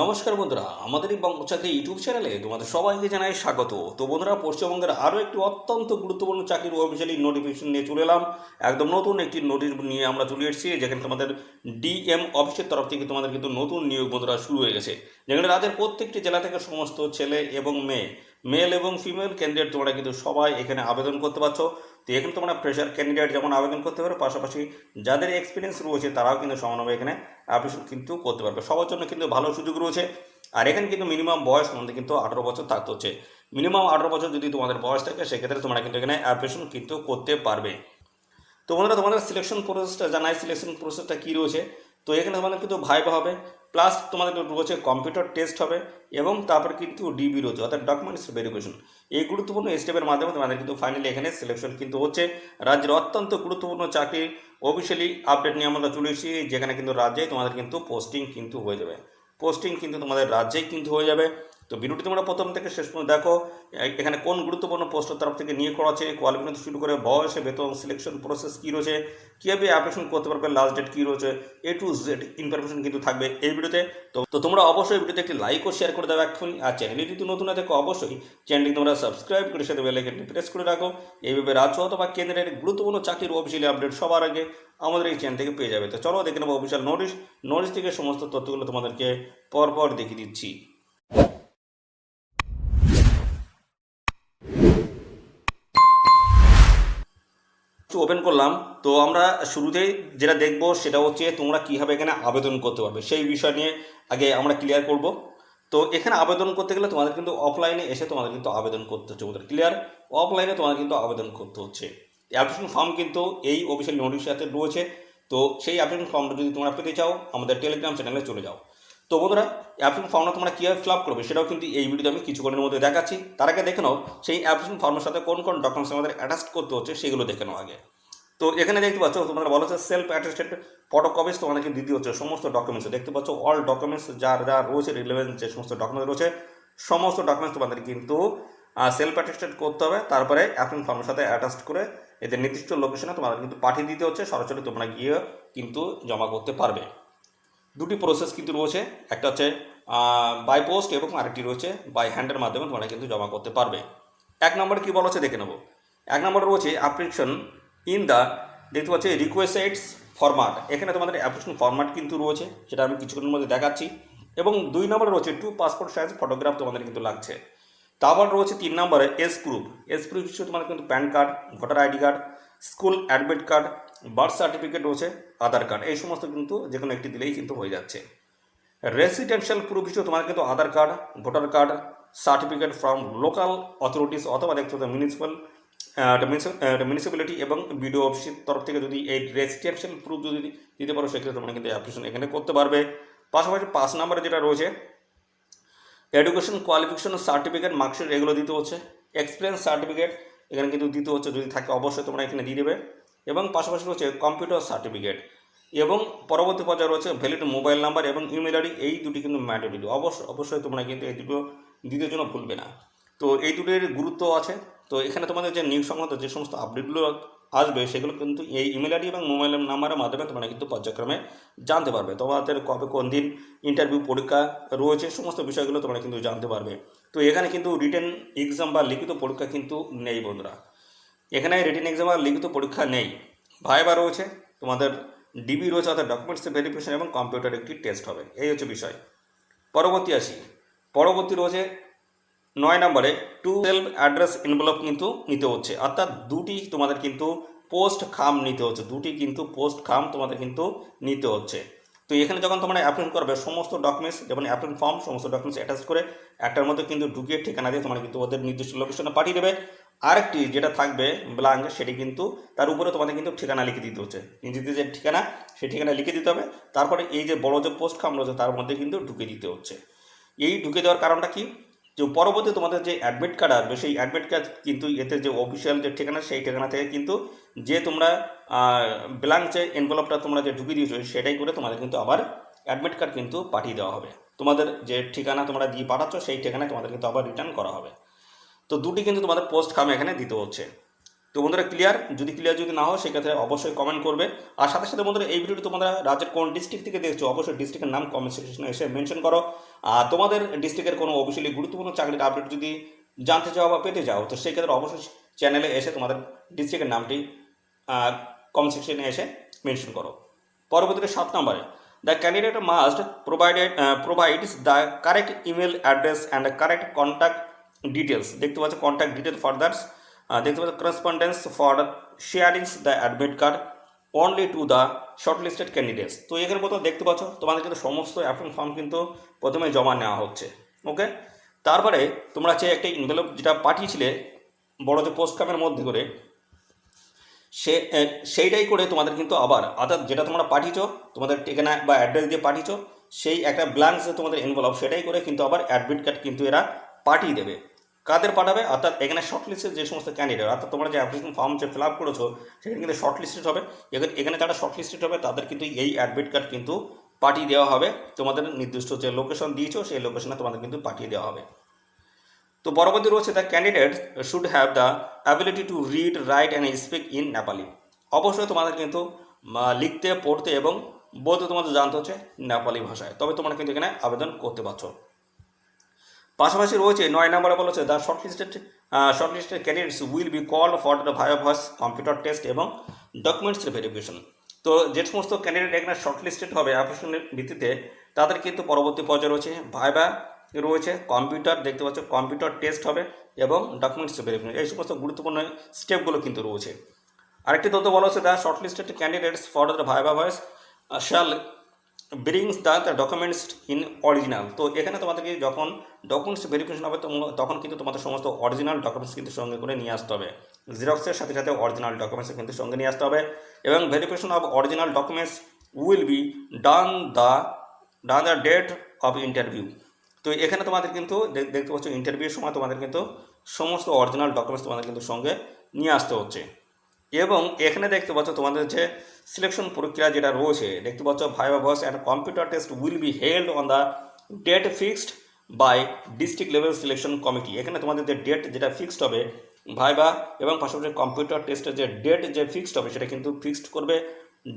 নমস্কার বন্ধুরা, আমাদের এই বঙ্গচাকরি ইউটিউব চ্যানেলে তোমাদের সবাইকে জানাই স্বাগত। তো বন্ধুরা, পশ্চিমবঙ্গের আরও একটি অত্যন্ত গুরুত্বপূর্ণ চাকরির অফিসিয়ালি নোটিফিকেশন নিয়ে চলে এলাম। একদম নতুন একটি নোটিশ নিয়ে আমরা চলে এসেছি, যেখানে তোমাদের ডিএম অফিসের তরফ থেকে তোমাদের কিন্তু নতুন নিয়োগ বন্ধুরা শুরু হয়ে গেছে। যেখানে রাজ্যের প্রত্যেকটি জেলা থেকে সমস্ত ছেলে এবং মেয়ে মেল এবং ফিমেল ক্যান্ডিডেট তোমরা কিন্তু সবাই এখানে আবেদন করতে পারছ। তো এখানে তোমরা ফ্রেশার ক্যান্ডিডেট যেমন আবেদন করতে পারো পাশাপাশি যাদের এক্সপিরিয়েন্স রয়েছে তারাও কিন্তু সমানভাবে এখানে অ্যাপ্লিকেশন কিন্তু করতে পারবে। সবার জন্য কিন্তু ভালো সুযোগ রয়েছে। আর এখানে কিন্তু মিনিমাম বয়স তোমাদের কিন্তু আঠারো বছর থাকতে হচ্ছে। মিনিমাম আঠারো বছর যদি তোমাদের বয়স থাকে, সেক্ষেত্রে তোমরা কিন্তু এখানে অ্যাপ্লিকেশন কিন্তু করতে পারবে। তো বন্ধুরা, তোমাদের সিলেকশন প্রসেসটা জানাই সিলেকশন প্রসেসটা কী রয়েছে? তো এখানে তোমাদের কিন্তু ভাইবা হবে প্লাস তোমাদের রয়েছে কম্পিউটার টেস্ট হবে এবং তারপরে কিন্তু ডিবি রয়েছে, অর্থাৎ ডকুমেন্টস ভেরিফিকেশন এই গুরুত্বপূর্ণ স্টেপের মাধ্যমে তোমাদের কিন্তু ফাইনালি এখানে সিলেকশন কিন্তু হচ্ছে। রাজ্যের অত্যন্ত গুরুত্বপূর্ণ চাকরি অফিসিয়ালি আপডেট নিয়ে আমরা চলে এসেছি, যেখানে কিন্তু রাজ্যে তোমাদের কিন্তু পোস্টিং কিন্তু হয়ে যাবে। পোস্টিং কিন্তু তোমাদের রাজ্যেই কিন্তু হয়ে যাবে। তো ভিডিওটি তোমরা প্রথম থেকে শেষ পর্যন্ত দেখো। এখানে কোন গুরুত্বপূর্ণ পোস্টের তরফ থেকে নিয়ে করা আছে কোয়ালিফিকেশন শুরু করে বয়সে, বেতন সিলেকশন প্রসেস কী রয়েছে, কীভাবে অ্যাপ্লিকেশন করতে পারবে লাস্ট ডেট কী রয়েছে এ টু জেড ইনফরমেশন কিন্তু থাকবে এই ভিডিওতে। তো তোমরা অবশ্যই ভিডিওতে একটি লাইক ও শেয়ার করে দেবে এক্ষুনি। আর চ্যানেলটি যদি নতুন না দেখো অবশ্যই চ্যানেলটি তোমরা সাবস্ক্রাইব করে সাথে বেলাইকনটি প্রেস করে রাখো। এইভাবে রাজ্য অথবা কেন্দ্রের গুরুত্বপূর্ণ চাকরির অফিসিয়ালি আপডেট সবার আগে আমাদের এই চ্যানেল থেকে পেয়ে যাবে। তো চলো দেখে নেব অফিসিয়াল নোটিশ নোটিশ থেকে সমস্ত তথ্যগুলো তোমাদেরকে পরপর দেখিয়ে দিচ্ছি। ওপেন করলাম। তো আমরা শুরুতেই যেটা দেখব সেটা হচ্ছে তোমরা কীভাবে এখানে আবেদন করতে পারবে। সেই বিষয় নিয়ে আগে আমরা ক্লিয়ার করব। তো এখানে আবেদন করতে গেলে তোমাদের কিন্তু অফলাইনে এসে তোমাদের কিন্তু আবেদন করতে হচ্ছে ওদের ক্লিয়ার অফলাইনে তোমাদের কিন্তু আবেদন করতে হচ্ছে। অ্যাপ্লিকেশন ফর্ম কিন্তু এই অফিসিয়াল নোটিশ সাথে রয়েছে। তো সেই অ্যাপ্লিকেশন ফর্মটা যদি তোমরা পেতে চাও, আমাদের টেলিগ্রাম চ্যানেলে চলে যাও। তো বন্ধুরা অ্যাপ্লিকেশন ফর্মটা তোমরা কীভাবে ফিল আপ করবে সেটাও কিন্তু এই ভিডিওতে আমি কিছুক্ষণের মধ্যে দেখাচ্ছি। তার আগে দেখে নাও, সেই অ্যাপ্লিকেশন ফর্মের সাথে কোন কোন ডকুমেন্টস আমাদের অ্যাটাচ করতে হচ্ছে সেগুলো দেখে নাও আগে। তো এখানে দেখতে পাচ্ছ তোমাদের বলা হচ্ছে সেলফ অ্যাটেস্টেড ফটো কপিস তোমাদেরকে দিতে হচ্ছে, সমস্ত ডকুমেন্টস দেখতে পাচ্ছ অল ডকুমেন্টস যার যা রয়েছে রিলেভেন্ট যে সমস্ত ডকুমেন্টস রয়েছে, সমস্ত ডকুমেন্টস তোমাদের কিন্তু সেলফ অ্যাটেস্টেড করতে হবে। তারপরে অ্যাপ্লিকেশন ফর্মের সাথে অ্যাটাচ করে এদের নির্দিষ্ট লোকেশনে তোমাদের কিন্তু পাঠিয়ে দিতে হচ্ছে। সরাসরি তোমরা গিয়ে কিন্তু জমা করতে পারবে। দুটি প্রসেস কিন্তু রয়েছে। একটা হচ্ছে বাই পোস্ট এবং আরেকটি রয়েছে বাই হ্যান্ডের মাধ্যমে তোমরা কিন্তু জমা করতে পারবে। এক নম্বর কী বলা হচ্ছে দেখে নেব। এক নম্বরে রয়েছে অ্যাপ্লিকেশন ইন দ্য দেখতে পাচ্ছি রিকোয়েস্টেডস ফরম্যাট এখানে তোমাদের অ্যাপ্লিকেশন ফরম্যাট কিন্তু রয়েছে সেটা আমি কিছুক্ষণের মধ্যে দেখাচ্ছি। এবং দুই নম্বরে রয়েছে টু পাসপোর্ট সাইজ ফটোগ্রাফ তোমাদের কিন্তু লাগছে। তারপর রয়েছে তিন নম্বরে এস প্রুফ এস প্রুফ হিসেবে তোমাদের কিন্তু PAN card voter ID card school admit card birth certificate রয়েছে আধার কার্ড এই সমস্ত কিন্তু যে কোনো একটি দিলেই কিন্তু হয়ে যাচ্ছে। রেসিডেন্সিয়াল প্রুফ হিসেবে তোমার কিন্তু Aadhaar card voter card certificate from local authorities অথবা দেখতে হচ্ছে মিউনিসিপ্যাল মিউনিসিপ্যালিটি এবং বিডিও অফিসের তরফ থেকে যদি এই রেসিডেন্সিয়াল প্রুফ যদি দিতে পারো, সেক্ষেত্রে তোমরা কিন্তু অ্যাপ্লিকেশন এখানে করতে পারবে। পাশাপাশি পাঁচ নম্বরে যেটা রয়েছে এডুকেশন কোয়ালিফিকেশন সার্টিফিকেট মার্কশিট এগুলো দিতে হচ্ছে। এক্সপিরিয়েন্স সার্টিফিকেট এখানে কিন্তু দিতে হচ্ছে, যদি থাকে অবশ্যই তোমরা এখানে দিয়ে দেবে। এবং পাশাপাশি রয়েছে কম্পিউটার সার্টিফিকেট এবং পরবর্তী পর্যায়ে রয়েছে ভ্যালিড মোবাইল নাম্বার এবং ইমেল আইডি এই দুটি কিন্তু ম্যান্ডেটরি অবশ্যই অবশ্যই তোমরা কিন্তু এই দুটো দিতে জন্য ভুলবে না। তো এই দুটির গুরুত্ব আছে। তো এখানে তোমাদের যে নিউজ সংক্রান্ত যে সমস্ত আপডেটগুলো আসবে, সেগুলো কিন্তু এই ইমেল আইডি এবং মোবাইল নাম্বারের মাধ্যমে তোমরা কিন্তু পর্যায়ক্রমে জানতে পারবে। তোমাদের কবে কোন দিন ইন্টারভিউ পরীক্ষা রয়েছে, সমস্ত বিষয়গুলো তোমরা কিন্তু জানতে পারবে। তো এখানে কিন্তু রিটেন এক্সাম বা লিখিত পরীক্ষা কিন্তু নেই বন্ধুরা। এখানে রিটেন এক্সাম আর লিখিত পরীক্ষা নেই। ভাইবা রয়েছে, তোমাদের ডিবি রয়েছে, অর্থাৎ ডকুমেন্টস ভেরিফিকেশন এবং কম্পিউটার একটি টেস্ট হবে। এই হচ্ছে বিষয়। পরবর্তী আসি। পরবর্তী রয়েছে নয় নম্বরে টু সেলফ অ্যাড্রেস এনভেলপ কিন্তু নিতে হচ্ছে। অর্থাৎ দুটি তোমাদের কিন্তু পোস্ট খাম নিতে হচ্ছে। দুটি কিন্তু পোস্ট খাম তোমাদের কিন্তু নিতে হচ্ছে। তো এখানে যখন তোমরা অ্যাপ্লিকেশন করবে, সমস্ত ডকুমেন্টস যেমন অ্যাপ্লিকেশন ফর্ম সমস্ত ডকুমেন্টস অ্যাটাচ করে একটার মধ্যে কিন্তু ঢুকিয়ে ঠিকানা দিয়ে তোমরা কিন্তু ওদের নির্দিষ্ট লোকেশনে পাঠিয়ে দেবে। আরেকটি যেটা থাকবে ব্লাঙ্ক সেটি কিন্তু তার উপরে তোমাদের কিন্তু ঠিকানা লিখে দিতে হচ্ছে। নিজেদের যে ঠিকানা, সেই ঠিকানা লিখে দিতে হবে। তারপরে এই যে বড় যে পোস্ট খাম রয়েছে, তার মধ্যে কিন্তু ঢুকে দিতে হচ্ছে। এই ঢুকে দেওয়ার কারণটা কি? যে পরবর্তী তোমাদের যে অ্যাডমিট কার্ড আসবে, সেই অ্যাডমিট কার্ড কিন্তু এতে যে অফিসিয়াল যে ঠিকানা, সেই ঠিকানা থেকে কিন্তু যে তোমরা ব্ল্যাঙ্ক যে এনভেলপটা তোমরা যে ঢুকিয়ে দিয়েছ, সেটাই করে তোমাদের কিন্তু আবার অ্যাডমিট কার্ড কিন্তু পাঠিয়ে দেওয়া হবে। তোমাদের যে ঠিকানা তোমরা দিয়ে পাঠাচ্ছ, সেই ঠিকানায় তোমাদের কিন্তু আবার রিটার্ন করা হবে। তো দুটি কিন্তু তোমাদের পোস্ট কাম এখানে দিতে হচ্ছে। তো বন্ধুরা ক্লিয়ার যদি ক্লিয়ার যদি না হয়, সেক্ষেত্রে অবশ্যই কমেন্ট করবে। আর সাথে সাথে বন্ধুরা, এই ভিডিওটি তোমরা রাজ্যের কোন ডিস্ট্রিক্ট থেকে দেখছ, অবশ্যই ডিস্ট্রিক্টের নাম কমেন্ট সেকশনে এসে মেনশন করো। আর তোমাদের ডিস্ট্রিক্টের কোনো অফিসিয়ালি গুরুত্বপূর্ণ চাকরির আপডেট যদি জানতে চাও বা পেতে চাও, তো সেই ক্ষেত্রে অবশ্যই চ্যানেলে এসে তোমাদের ডিস্ট্রিক্টের নামটি কমেন্ট সেকশনে এসে মেনশন করো। পরবর্তীতে সাত নম্বরে the candidate must provided provides the correct email address and correct contact details দেখতে পাচ্ছ কন্ট্যাক্ট ডিটেল ফর দ্যাটস দেখতে পাচ্ছ correspondence for sharing the admit card only to the shortlisted candidates তো এখানে মতো দেখতে পাচ্ছ, তোমাদের কিন্তু সমস্ত অ্যাপ্লিকেশন ফর্ম কিন্তু প্রথমে জমা নেওয়া হচ্ছে ওকে তারপরে তোমরা যে একটা ইনভেলপ যেটা পাঠিয়েছিলে, বড় যে পোস্ট কামের মধ্যে করে, সে সেইটাই করে তোমাদের কিন্তু আবার, অর্থাৎ যেটা তোমরা পাঠিয়েছো, তোমাদের ঠিকানা বা অ্যাড্রেস দিয়ে পাঠিয়েছো, সেই একটা ব্ল্যাঙ্ক যে তোমাদের এনভেলপ সেটাই করে কিন্তু আবার অ্যাডমিট কার্ড কিন্তু এরা পাঠিয়ে দেবে। কাদের পাঠাবে? অর্থাৎ এখানে শর্ট লিস্টের যে সমস্ত ক্যান্ডিডেট অর্থাৎ তোমরা যে অ্যাপ্লিকেশন ফর্ম যে ফিল আপ করেছ, সেখানে কিন্তু শর্ট লিস্টেড হবে। এখানে যারা শর্ট লিস্টেড হবে, তাদের কিন্তু এই অ্যাডমিট কার্ড কিন্তু পাঠিয়ে দেওয়া হবে। তোমাদের নির্দিষ্ট যে লোকেশন দিয়েছ, সেই লোকেশনে তোমাদের কিন্তু পাঠিয়ে দেওয়া হবে। তো পরবর্তী রয়েছে the candidate should have the ability to read write and speak in Nepali অবশ্যই তোমাদের কিন্তু লিখতে, পড়তে এবং বলতে তোমাদের জানতে হচ্ছে নেপালি ভাষায়। তবে তোমরা কিন্তু এখানে আবেদন করতে পারছ। পাশাপাশি রয়েছে নয় নম্বরে বলেছে the shortlisted shortlisted candidates will be call for the viva voce computer test এবং ডকুমেন্টস ভেরিফিকেশন তো যে সমস্ত ক্যান্ডিডেট এখানে শর্টলিস্টেড হবে অ্যাপ্লিকেশনের ভিত্তিতে, তাদের কিন্তু পরবর্তী পর্যায়ে রয়েছে ভাইবা রয়েছে কম্পিউটার দেখতে পাচ্ছ কম্পিউটার টেস্ট হবে এবং ডকুমেন্টস ভেরিফিকেশন এই সমস্ত গুরুত্বপূর্ণ স্টেপগুলো কিন্তু রয়েছে। আরেকটি তথ্য বলা হচ্ছে the shortlisted candidates for the viva voce shall brings the documents in original তো এখানে তোমাদেরকে যখন ডকুমেন্টস ভেরিফিকেশন হবে তখন কিন্তু তোমাদের সমস্ত অরিজিনাল ডকুমেন্টস কিন্তু সঙ্গে করে নিয়ে আসতে হবে। জেরক্সের সাথে সাথে অরিজিনাল ডকুমেন্টস কিন্তু সঙ্গে নিয়ে আসতে হবে এবং verification of original documents will be done the done the date of interview তো এখানে তোমাদের কিন্তু দেখতে পাচ্ছ ইন্টারভিউর সময় তোমাদের কিন্তু সমস্ত অরিজিনাল ডকুমেন্টস তোমাদের কিন্তু সঙ্গে নিয়ে আসতে হচ্ছে। এবং এখানে দেখতে পাচ্ছ তোমাদের যে সিলেকশন প্রক্রিয়া যেটা রয়েছে, দেখতে পাচ্ছ viva voce and computer test will be held on the date fixed by district level selection committee এখানে তোমাদের যে ডেট যেটা ফিক্সড হবে ভাইবা এবং পাশাপাশি কম্পিউটার টেস্টের যে ডেট যে ফিক্সড হবে, সেটা কিন্তু ফিক্সড করবে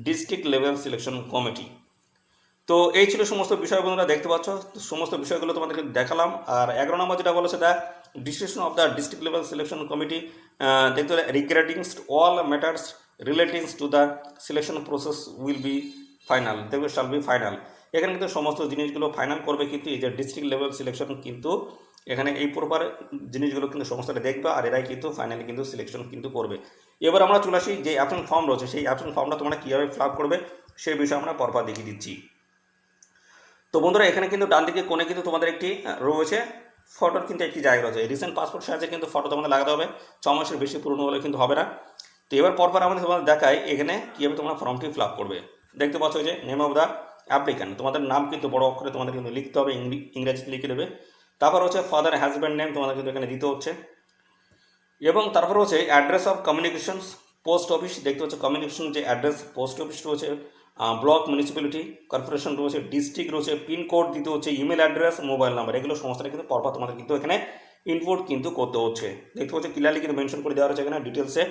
ডিস্ট্রিক্ট লেভেল সিলেকশন কমিটি তো এই ছিল সমস্ত বিষয় বন্ধুরা, দেখতে পাচ্ছ, সমস্ত বিষয়গুলো তোমাদেরকে দেখালাম। আর এগারো নম্বর যেটা বলেছে the decision of the district level selection committee দেখতে regarding all matters relating to the selection process will be final দেখবে শাল বি ফাইনাল এখানে কিন্তু সমস্ত জিনিসগুলো ফাইনাল করবে কিন্তু এই যে ডিস্ট্রিক্ট লেভেল সিলেকশন কিন্তু এখানে এই প্রকার জিনিসগুলো কিন্তু সমস্তটা দেখবে আর এরাই কিন্তু ফাইনালি কিন্তু সিলেকশন কিন্তু করবে। এবার আমরা চলে আসি যে অ্যাপশন ফর্ম রয়েছে, সেই অ্যাপশন ফর্মটা তোমরা কীভাবে ফিল আপ করবে সেই বিষয়ে আমরা পরপর দেখিয়ে দিচ্ছি। তো বন্ধুরা, এখানে কিন্তু ডান দিকে কোণে কিন্তু তোমাদের একটি রয়েছে ফটোর কিন্তু একটি জায়গা রয়েছে। রিসেন্ট পাসপোর্ট সাইজে কিন্তু ফটো তোমাদের লাগাতে হবে। ছ মাসের বেশি পুরনো হলে কিন্তু হবে না। তো এবার পরপর আমাদের তোমাদের দেখায় এখানে কীভাবে তোমরা ফর্মটি ফিল আপ করবে। দেখতে পাচ্ছ যে নেম অফ দ্য অ্যাপ্লিক্যান্ট তোমাদের নাম কিন্তু বড় অক্ষরে তোমাদের কিন্তু লিখতে হবে, ইংরি- ইংরেজিতে লিখে দেবে। তারপর হচ্ছে ফাদার হাজব্যান্ড নেম তোমাদের কিন্তু এখানে দিতে হচ্ছে। এবং তারপর হচ্ছে address of communications post office দেখতে হচ্ছে কমিউনিকেশন যে অ্যাড্রেস পোস্ট অফিস রয়েছে। ব্লক মিউনিসিপ্যালিটি কর্পোরেশন রয়েছে ডিস্ট্রিক্ট রয়েছে পিনকোড দিতে হচ্ছে ইমেল অ্যাড্রেস মোবাইল নাম্বার এগুলো সমস্তটা কিন্তু পরপর তোমাদের কিন্তু এখানে ইনপুট কিন্তু করতে হচ্ছে। দেখতে পাচ্ছ ক্লিয়ারলি কিন্তু মেনশন করে দেওয়া হচ্ছে এখানে ডিটেলসে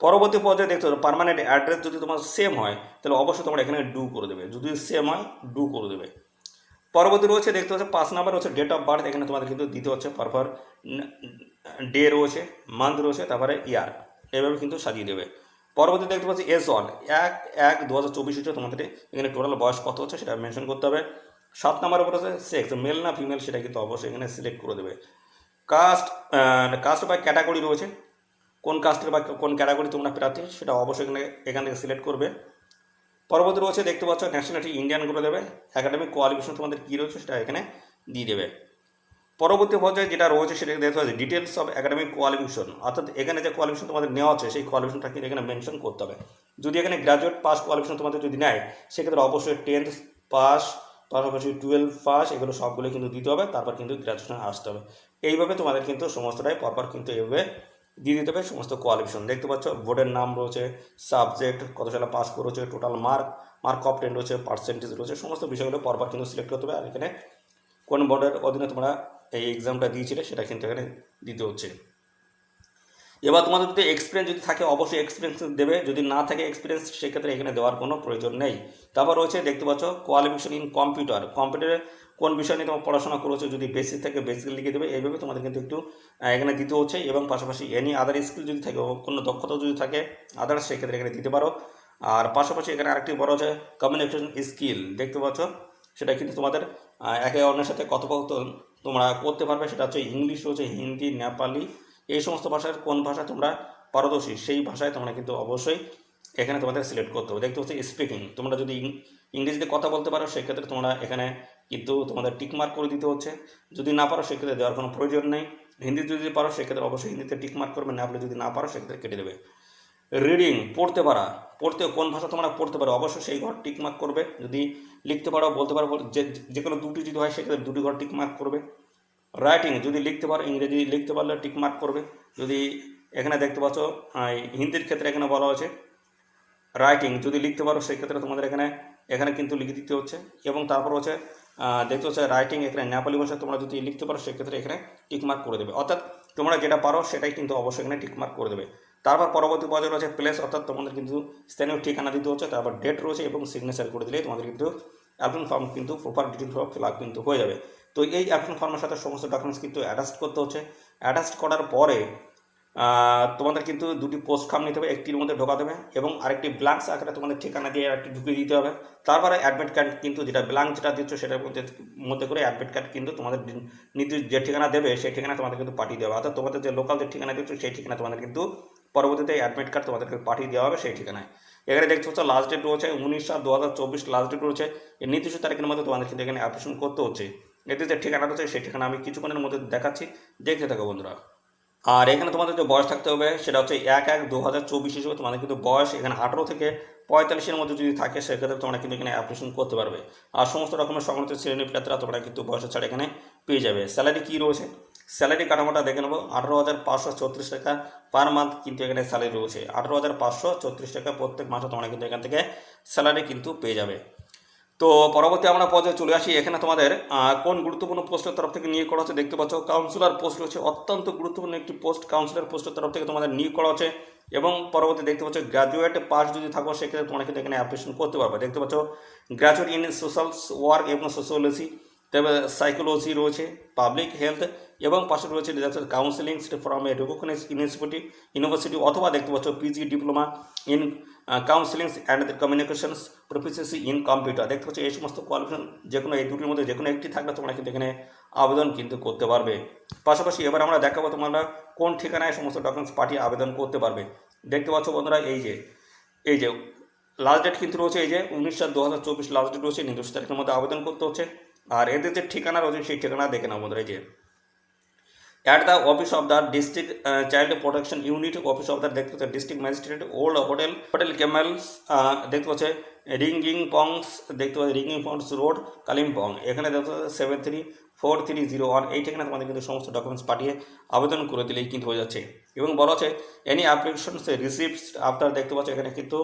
পরবর্তী পর্যায়ে দেখতে হবে পার্মানেন্ট অ্যাড্রেস যদি তোমার সেম হয়, তাহলে অবশ্যই তোমরা এখানে ডু করে দেবে। যদি সেম হয় ডু করে দেবে। পরবর্তী রয়েছে, দেখতে হচ্ছে পাঁচ নাম্বার হচ্ছে ডেট অফ বার্থ এখানে তোমাদের কিন্তু দিতে হচ্ছে পরপর ডে রয়েছে মান্থ রয়েছে, তারপরে ইয়ার এভাবে কিন্তু সাজিয়ে দেবে। পরবর্তী দেখতে পাচ্ছি এস ওয়ান এক এক দু হাজার চব্বিশ হচ্ছে তোমাদের এখানে টোটাল বয়স কত হচ্ছে সেটা মেনশন করতে হবে। সাত নাম্বার উপর আছে সেক্স মেল না ফিমেল সেটা কিন্তু অবশ্যই এখানে সিলেক্ট করে দেবে। কাস্ট কাস্ট বা ক্যাটাগরি রয়েছে। কোন কাস্টের বা কোন ক্যাটাগরি তোমরা প্রার্থী সেটা অবশ্যই এখানে, এখান থেকে সিলেক্ট করবে। পরবর্তী রয়েছে দেখতে পাচ্ছ ন্যাশনালিটি ইন্ডিয়ান করে দেবে। একাডেমিক কোয়ালিফিকেশন তোমাদের কী রয়েছে সেটা এখানে দিয়ে দেবে। পরবর্তী পর্যায়ে যেটা রয়েছে সেটা দেখতে হবে ডিটেলস অফ একাডেমিক কোয়ালিফিকেশন অর্থাৎ এখানে যে কোয়ালিফিকেশন তোমাদের নেওয়া আছে, সেই কোয়ালিফিকেশনটা কিন্তু এখানে মেনশন করতে হবে। যদি এখানে গ্র্যাজুয়েট পাস কোয়ালিফিকেশন তোমাদের যদি নেয়, সেক্ষেত্রে অবশ্যই টেন্থ পাস পাশাপাশি টুয়েলভ পাস এগুলো সবগুলো কিন্তু দিতে হবে, তারপর কিন্তু গ্র্যাজুয়েশন আসতে হবে। এইভাবে তোমাদের কিন্তু সমস্তটাই পরপর কিন্তু এইভাবে দিয়ে দিতে হবে, সমস্ত কোয়ালিফিকেশন দেখতে পাচ্ছ বোর্ডের নাম রয়েছে সাবজেক্ট কত সালে পাস করেছে total mark mark of ten রয়েছে পার্সেন্টেজ রয়েছে, সমস্ত বিষয়গুলো পরপর কিন্তু সিলেক্ট করতে হবে। আর এখানে কোন বোর্ডের অধীনে তোমরা এই এক্সামটা দিয়েছিলে, সেটা কিন্তু এখানে দিতে হচ্ছে। এবার তোমাদের যদি এক্সপিরিয়েন্স যদি থাকে, অবশ্যই এক্সপিরিয়েন্স দেবে। যদি না থাকে এক্সপিরিয়েন্স সেক্ষেত্রে এখানে দেওয়ার কোনো প্রয়োজন নেই। তারপর রয়েছে, দেখতে পাচ্ছ কোয়ালিফিকেশন ইন কম্পিউটার কম্পিউটারে কোন বিষয় নিয়ে তোমার পড়াশোনা করেছ, যদি বেসিক থেকে বেসিক লিখে দেবে। এইভাবে তোমাদের কিন্তু একটু এখানে দিতে হচ্ছে। এবং পাশাপাশি এনি আদার স্কিল যদি থাকে কোনো দক্ষতা যদি থাকে আদার্স সেক্ষেত্রে এখানে দিতে পারো। আর পাশাপাশি এখানে আরেকটি বড় হচ্ছে কমিউনিকেশন স্কিল দেখতে পাচ্ছ, সেটা কিন্তু তোমাদের একে অন্যের সাথে কথোপকথন তোমরা করতে পারবে, সেটা হচ্ছে ইংলিশ রয়েছে হিন্দি, নেপালি, এই সমস্ত ভাষার কোন ভাষা তোমরা পারদর্শী, সেই ভাষায় তোমরা কিন্তু অবশ্যই এখানে তোমাদের সিলেক্ট করতে হবে। দেখতে হচ্ছে স্পিকিং তোমরা যদি ইংরেজিতে কথা বলতে পারো, সেক্ষেত্রে তোমরা এখানে কিন্তু তোমাদের টিকমার্ক করে দিতে হচ্ছে। যদি না পারো, সেক্ষেত্রে দেওয়ার কোনো প্রয়োজন নেই। হিন্দি যদি পারো, সেক্ষেত্রে অবশ্যই হিন্দিতে টিকমার্ক করবে, না যদি না পারো, সেক্ষেত্রে কেটে দেবে। রিডিং পড়তে পারা। পড়তে কোন ভাষা তোমরা পড়তে পারো, অবশ্যই সেই ঘর টিকমার্ক করবে। যদি লিখতে পারো, বলতে পারো যে যে কোনো দুটি যদি হয়, সেক্ষেত্রে দুটি ঘর টিকমার্ক করবে। রাইটিং যদি লিখতে পারো, ইংরেজি লিখতে পারলে টিকমার্ক করবে। যদি এখানে দেখতে পাচ্ছ হিন্দির ক্ষেত্রে এখানে বলা হয়েছে রাইটিং যদি লিখতে পারো, সেক্ষেত্রে তোমাদের এখানে এখানে কিন্তু লিখে দিতে হচ্ছে। এবং তারপর হচ্ছে দেখতে হচ্ছে রাইটিং এখানে নেপালি ভাষায় তোমরা যদি লিখতে পারো, সেক্ষেত্রে এখানে টিকমার্ক করে দেবে। অর্থাৎ তোমরা যেটা পারো, সেটাই কিন্তু অবশ্যই এখানে টিকমার্ক করে দেবে। তারপর পরবর্তী পর্যায়ে রয়েছে প্লেস অর্থাৎ তোমাদের কিন্তু স্থানীয় ঠিকানা দিতে হচ্ছে, তারপর ডেট রয়েছে এবং সিগনেচার করে দিলেই তোমাদের কিন্তু অ্যাপ্লিকেশন ফর্ম কিন্তু proper detail form fill up কিন্তু হয়ে যাবে। তো এই অ্যাপ্লিকেশন ফর্মের সাথে সমস্ত ডকুমেন্টস কিন্তু অ্যাটাচ করতে হচ্ছে। অ্যাটাচ করার পরে তোমাদের কিন্তু দুটি পোস্ট খাম নিতে হবে, একটির মধ্যে ঢোকা দেবে এবং আরেকটি ব্ল্যাঙ্কস আকারে তোমাদের ঠিকানা দিয়ে আরেকটি ঢুকিয়ে দিতে হবে। তারপরে অ্যাডমিট কার্ড কিন্তু যেটা ব্ল্যাঙ্ক যেটা দিচ্ছ সেটার মধ্যে মধ্যে করে অ্যাডমিট কার্ড কিন্তু তোমাদের নির্দিষ্ট যে ঠিকানা দেবে, সেই ঠিকানা তোমাদের কিন্তু পাঠিয়ে দেওয়া অর্থাৎ তোমাদের যে লোকাল যে ঠিকানা দিচ্ছ, সেই ঠিকানা তোমাদের কিন্তু পরবর্তীতে অ্যাডমিট কার্ড তোমাদেরকে পাঠিয়ে দেওয়া হবে সেই ঠিকানায়। এখানে দেখতে পাচ্ছ লাস্ট ডেট রয়েছে উনিশ সাত দু হাজার চব্বিশ লাস্ট ডেট রয়েছে। নির্দিষ্ট তারিখের মধ্যে তোমাদের কিন্তু এখানে অ্যাপ্লিকেশন করতে হচ্ছে। এতে যে ঠিকানা রয়েছে সেই ঠিকানা আমি কিছুক্ষণের মধ্যে দেখাচ্ছি। দেখতে থাকো বন্ধুরা। আর এখানে তোমাদের যে বয়স থাকতে হবে সেটা হচ্ছে এক এক দু হাজার চব্বিশ হিসেবে তোমাদের কিন্তু বয়স এখানে আঠেরো থেকে পঁয়তাল্লিশের মধ্যে যদি থাকে সেক্ষেত্রে তোমরা কিন্তু এখানে অ্যাপ্লিকেশন করতে পারবে। আর সমস্ত রকমের সংগঠিত শ্রেণি তোমরা কিন্তু বয়সের ছাড়া এখানে পেয়ে যাবে। স্যালারি কী রয়েছে? স্যালারি কাঠামোটা দেখে নেব। আঠারো হাজার পাঁচশো ছত্রিশ টাকা পার মান্থ কিন্তু এখানে স্যালারি রয়েছে। আঠেরো হাজার পাঁচশো ছত্রিশ টাকা প্রত্যেক মাসে তোমরা কিন্তু এখান থেকে স্যালারি কিন্তু পেয়ে যাবে। তো পরবর্তী আমরা পর্যায়ে চলে আসি। এখানে তোমাদের কোন গুরুত্বপূর্ণ পোস্টের তরফ থেকে নিয়োগ করা হচ্ছে দেখতে পাচ্ছ। কাউন্সিলর পোস্ট রয়েছে। অত্যন্ত গুরুত্বপূর্ণ একটি পোস্ট কাউন্সিলর পোস্টের তরফ থেকে তোমাদের নিয়োগ করা হচ্ছে। এবং পরবর্তী দেখতে পাচ্ছ গ্র্যাজুয়েট পাস যদি থাকো, সেক্ষেত্রে তোমরা কিন্তু এখানে অ্যাপ্লিকেশন করতে পারবে। দেখতে পাচ্ছ গ্র্যাজুয়েট ইন সোশ্যাল ওয়ার্ক এবং সোশ্যোলজি তবে সাইকোলজি রয়েছে পাবলিক হেলথ এবং পাশে রয়েছে disaster counselling from a recognise university university অথবা দেখতে পাচ্ছ PG diploma in counselling and communications proficiency in computer দেখতে পাচ্ছ এই সমস্ত কোয়ালিফিকেশন যে কোনো এই দুটির মধ্যে যে কোনো একটি থাকলে তোমরা কিন্তু এখানে আবেদন কিন্তু করতে পারবে। পাশাপাশি এবার আমরা দেখাবো তোমরা কোন ঠিকানায় সমস্ত ডকুমেন্টস পাঠিয়ে আবেদন করতে পারবে। দেখতে পাচ্ছ বন্ধুরা এই যে এই যে লাস্ট ডেট কিন্তু রয়েছে এই যে, উনিশ সাত দু হাজার চব্বিশ লাস্ট ডেট রয়েছে নির্দিষ্ট তারিখের মধ্যে আবেদন করতে হচ্ছে। আর এদের যে ঠিকানা রয়েছে, সেই ঠিকানা দেখে নাও বন্ধুরা যে। At the office of the district child protection unit office of the দেখতে district magistrate old hotel hotel কেমেলস দেখতে পাচ্ছে রিঙ্গিং পংস, দেখতে পাচ্ছে রিঙ্গিং পংস রোড, কালিম্পং। এখানে দেখতে পাচ্ছে seven three four three zero one এই ঠিকানা তোমাদের কিন্তু সমস্ত ডকুমেন্টস পাঠিয়ে আবেদন করে দিলেই কিন্তু হয়ে যাচ্ছে। এবং বলা হচ্ছে এনি অ্যাপ্লিকেশনস রিসিভস আফটার দেখতে পাচ্ছ, এখানে কিন্তু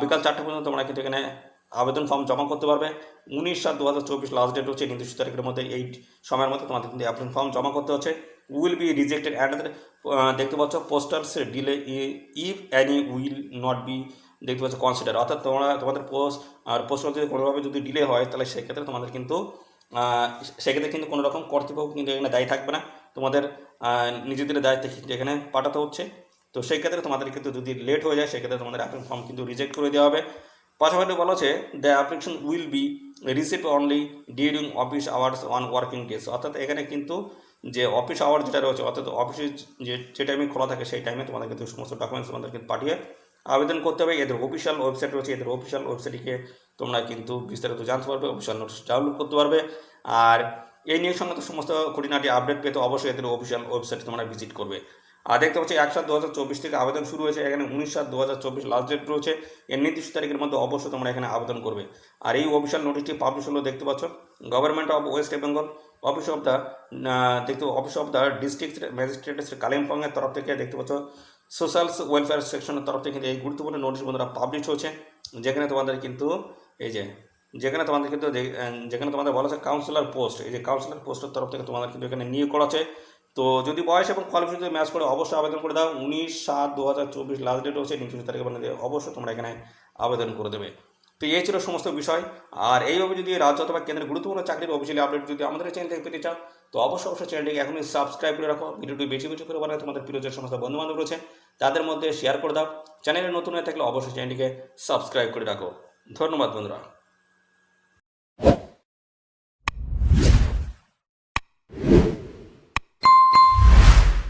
বিকাল চারটে পর্যন্ত তোমরা কিন্তু এখানে আবেদন ফর্ম জমা করতে পারবে। উনিশ সাত দু হাজার চব্বিশ লাস্ট ডেট হচ্ছে নির্দিষ্ট তারিখের মধ্যে এই সময়ের মধ্যে তোমাদের কিন্তু অ্যাপ্লিকেশন ফর্ম জমা করতে হচ্ছে। উইল বি রিজেক্টেড অ্যান্ড দেখতে পাচ্ছ postals delay if any will not be দেখতে পাচ্ছ কনসিডার অর্থাৎ তোমরা, তোমাদের পোস্ট আর পোস্টাল যদি কোনোভাবে যদি ডিলে হয়, তাহলে সেক্ষেত্রে তোমাদের কিন্তু সেক্ষেত্রে কিন্তু কোনো রকম কর্তৃপক্ষ কিন্তু এখানে দায়ী থাকবে না। তোমাদের নিজেদের দায়িত্বে কিন্তু এখানে পাঠাতে হচ্ছে। তো সেই ক্ষেত্রে তোমাদের কিন্তু যদি লেট হয়ে যায়, সেক্ষেত্রে তোমাদের অ্যাপ্লিকেশন ফর্ম কিন্তু রিজেক্ট করে দেওয়া হবে। পাশাপাশি বলা হচ্ছে the application will be receive only during office hours on working days অর্থাৎ এখানে কিন্তু যে অফিস আওয়ার যেটা রয়েছে, অর্থাৎ অফিসে যে যে টাইমে খোলা থাকে, সেই টাইমে তোমাদের কিন্তু সমস্ত ডকুমেন্টস তোমাদের কিন্তু পাঠিয়ে আবেদন করতে হবে। এদের অফিসিয়াল ওয়েবসাইট রয়েছে, এদের অফিসিয়াল ওয়েবসাইটে তোমরা কিন্তু বিস্তারিত জানতে পারবে অফিসিয়াল নোটিস ডাউনলোড করতে পারবে। আর এই নিয়ে সঙ্গে তো সমস্ত খুঁটিনাটি আপডেট পেতে অবশ্যই এদের অফিসিয়াল ওয়েবসাইট তোমরা ভিজিট করবে। আর দেখতে পাচ্ছি এক সাত দু হাজার চব্বিশ থেকে আবেদন শুরু হয়েছে। এখানে উনিশ সাত দু হাজার চব্বিশ লাস্ট ডেট রয়েছে। এর নির্দিষ্ট তারিখের মধ্যে অবশ্যই তোমরা এখানে আবেদন করবে। আর এই অফিসিয়াল নোটিশটি পাবলিশ হলো দেখতে পাচ্ছ government of West Bengal office of the দেখতে office of the district magistrate কালিম্পংয়ের তরফ থেকে দেখতে পাচ্ছ সোশ্যাল ওয়েলফেয়ার সেকশনের তরফ থেকে কিন্তু এই গুরুত্বপূর্ণ নোটিশ বন্ধুরা পাবলিশ হয়েছে। যেখানে তোমাদের কিন্তু এই যে, যেখানে তোমাদের কিন্তু যেখানে তোমাদের বলা হচ্ছে কাউন্সিলর পোস্ট এই যে কাউন্সিলর পোস্টের তরফ থেকে তোমাদের কিন্তু এখানে নিয়োগ করা হচ্ছে। তো যদি বয়স এবং কোয়ালিফিকেশন ম্যাচ করে, অবশ্যই আবেদন করে দাও। উনিশ সাত দু হাজার চব্বিশ লাস্ট ডেট হচ্ছে নির্দিষ্ট তারিখে দেবে অবশ্যই তোমরা এখানে আবেদন করে দেবে। তো এই ছিল সমস্ত বিষয়। আর এইভাবে যদি রাজ্য অথবা কেন্দ্রের গুরুত্বপূর্ণ চাকরির অফিসিয়ালি আপডেট যদি আমাদের চ্যানেল থেকে পেতে চাও, তো অবশ্যই অবশ্যই চ্যানেলটিকে এখনই সাবস্ক্রাইব করে রাখো। ভিডিওটি বেশি বেশি করে বানায় তোমাদের প্রিয় যে সমস্ত বন্ধু বান্ধব রয়েছে, তাদের মধ্যে শেয়ার করে দাও। চ্যানেলে নতুন হয়ে থাকলে অবশ্যই চ্যানেলটিকে সাবস্ক্রাইব করে রাখো। ধন্যবাদ বন্ধুরা।